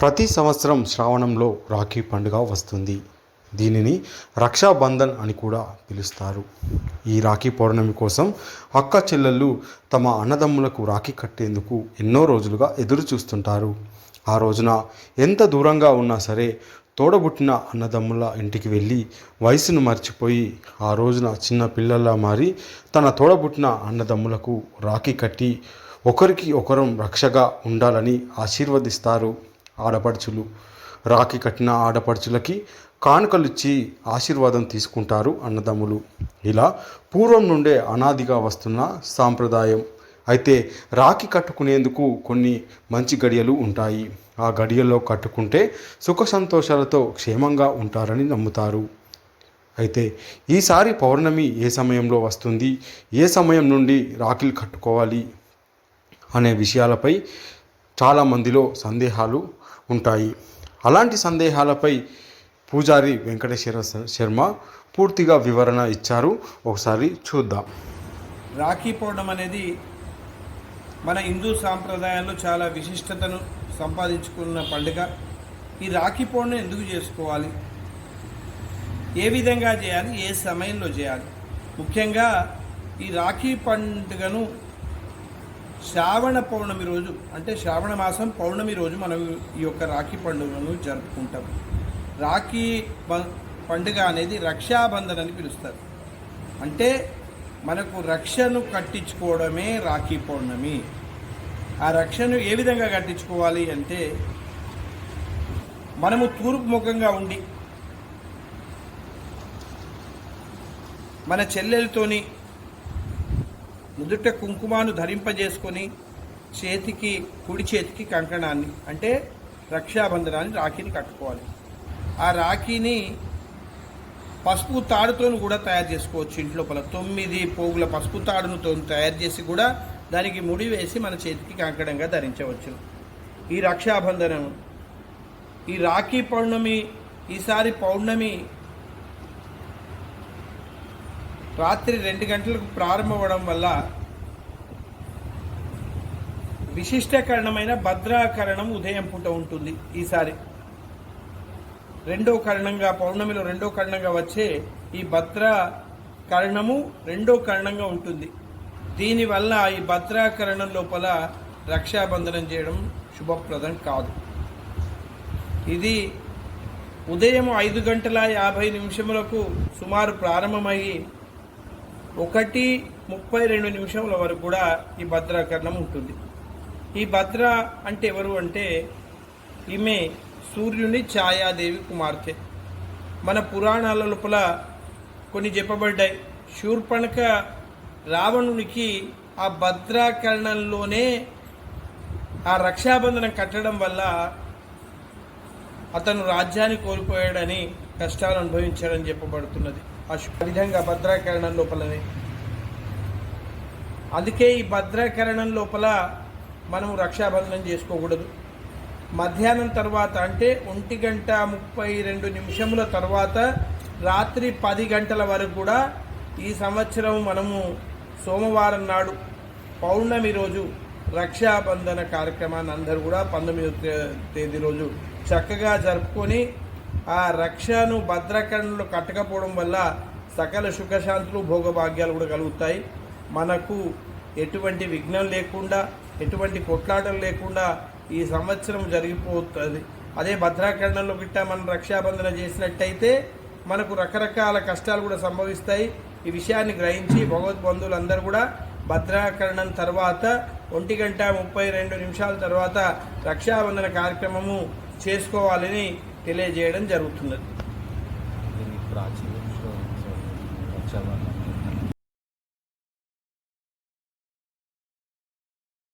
ప్రతి సంవత్సరం శ్రావణంలో రాఖీ పండుగ వస్తుంది. దీనిని రక్షాబంధన్ అని కూడా పిలుస్తారు. ఈ రాఖీ పౌర్ణమి కోసం అక్క చెల్లెళ్ళు తమ అన్నదమ్ములకు రాఖీ కట్టేందుకు ఎన్నో రోజులుగా ఎదురు చూస్తుంటారు. ఆ రోజున ఎంత దూరంగా ఉన్నా సరే తోడబుట్టిన అన్నదమ్ముల ఇంటికి వెళ్ళి వయసును మర్చిపోయి ఆ రోజున చిన్న పిల్లల్లా మారి తన తోడబుట్టిన అన్నదమ్ములకు రాఖీ కట్టి ఒకరికి ఒకరం రక్షగా ఉండాలని ఆశీర్వదిస్తారు. ఆడపడుచులు రాఖీ కట్టిన ఆడపడుచులకి కానుకలిచ్చి ఆశీర్వాదం తీసుకుంటారు అన్నదమ్ములు. ఇలా పూర్వం నుండే అనాదిగా వస్తున్న సాంప్రదాయం. అయితే రాఖీ కట్టుకునేందుకు కొన్ని మంచి గడియలు ఉంటాయి. ఆ గడియల్లో కట్టుకుంటే సుఖ సంతోషాలతో క్షేమంగా ఉంటారని నమ్ముతారు. అయితే ఈసారి పౌర్ణమి ఏ సమయంలో వస్తుంది? ఏ సమయం నుండి రాఖీలు కట్టుకోవాలి? అనే విషయాలపై చాలామందిలో సందేహాలు ఉంటాయి. అలాంటి సందేహాలపై పూజారి వెంకటేశ్వర శర్మ పూర్తిగా వివరణ ఇచ్చారు. ఒకసారి చూద్దాం. రాఖీ పౌర్ణం అనేది మన హిందూ సాంప్రదాయాల్లో చాలా విశిష్టతను సంపాదించుకున్న పండుగ. ఈ రాఖీ పౌర్ణం ఎందుకు చేసుకోవాలి? ఏ విధంగా చేయాలి? ఏ సమయంలో చేయాలి? ముఖ్యంగా ఈ రాఖీ పండుగను శ్రావణ పౌర్ణమి రోజు అంటే శ్రావణ మాసం పౌర్ణమి రోజు మనం ఈ యొక్క రాఖీ పండుగను జరుపుకుంటాం. రాఖీ పండుగ అనేది రక్షాబంధన్ అని పిలుస్తారు. అంటే మనకు రక్షను కట్టించుకోవడమే రాఖీ పౌర్ణమి. ఆ రక్షను ఏ విధంగా కట్టించుకోవాలి అంటే మనము తూర్పు ముఖంగా ఉండి మన చెల్లెలతోని నుదుట కుంకుమాను ధరింపజేసుకొని చేతికి కుడి చేతికి కంకణాన్ని అంటే రక్షాబంధనాన్ని రాఖీని కట్టుకోవాలి. ఆ రాఖీని పసుపు తాడుతోను కూడా తయారు చేసుకోవచ్చు ఇంట్లోపల. తొమ్మిది పోగుల పసుపు తాడుతో తయారు చేసి కూడా దానికి ముడి వేసి మన చేతికి కంకణంగా ధరించవచ్చు. ఈ రక్షాబంధనం ఈ రాఖీ పౌర్ణమి ఈసారి పౌర్ణమి రాత్రి రెండు గంటలకు ప్రారంభమవడం వల్ల విశిష్టకరణమైన భద్రాకరణం ఉదయం పూట ఉంటుంది. ఈసారి రెండో కరణంగా పౌర్ణమిలో రెండో కరణంగా వచ్చే ఈ భద్ర కరణము రెండో కరణంగా ఉంటుంది. దీనివల్ల ఈ భద్రాకరణం లోపల రక్షాబంధనం చేయడం శుభప్రదం కాదు. ఇది ఉదయం ఐదు గంటల యాభై నిమిషములకు సుమారు ప్రారంభమయ్యి ఒకటి ముప్పై రెండు నిమిషముల వరకు కూడా ఈ భద్రాకరణం ఉంటుంది. ఈ భద్ర అంటే ఎవరు అంటే ఈమె సూర్యుని ఛాయాదేవి కుమార్తె. మన పురాణాల లోపల కొన్ని చెప్పబడ్డాయి. శూర్పణక రావణునికి ఆ భద్రాకరణంలోనే ఆ రక్షాబంధనం కట్టడం వల్ల అతను రాజ్యాన్ని కోల్పోయాడని కష్టాలు అనుభవించాడని చెప్పబడుతున్నది. ఆ విధంగా భద్రాకరణం లోపలనే. అందుకే ఈ భద్రాకరణం లోపల మనం రక్షాబంధనం చేసుకోకూడదు. మధ్యాహ్నం తర్వాత అంటే ఒంటి గంట ముప్పై రెండు నిమిషముల తర్వాత రాత్రి పది గంటల వరకు కూడా ఈ సంవత్సరం మనము సోమవారం నాడు పౌర్ణమి రోజు రక్షాబంధన కార్యక్రమాన్ని అందరూ కూడా పంతొమ్మిదో తే- తేదీ రోజు చక్కగా జరుపుకొని ఆ రక్షను భద్రకరణలో కట్టకపోవడం వల్ల సకల సుఖశాంతులు భోగభాగ్యాలు కూడా కలుగుతాయి. మనకు ఎటువంటి విఘ్నం లేకుండా ఎటువంటి కొట్లాటలు లేకుండా ఈ సంవత్సరం జరిగిపోతుంది. అదే భద్రాకరణంలో గిట్ట మనం రక్షాబంధన చేసినట్టయితే మనకు రకరకాల కష్టాలు కూడా సంభవిస్తాయి. ఈ విషయాన్ని గ్రహించి భగవద్ బంధువులందరూ కూడా భద్రాకరణం తర్వాత ఒంటి గంట ముప్పై రెండు నిమిషాల తర్వాత రక్షాబంధన కార్యక్రమము చేసుకోవాలని తెలియజేయడం జరుగుతున్నది. దీనికి ప్రాచీన రక్షాబంధనం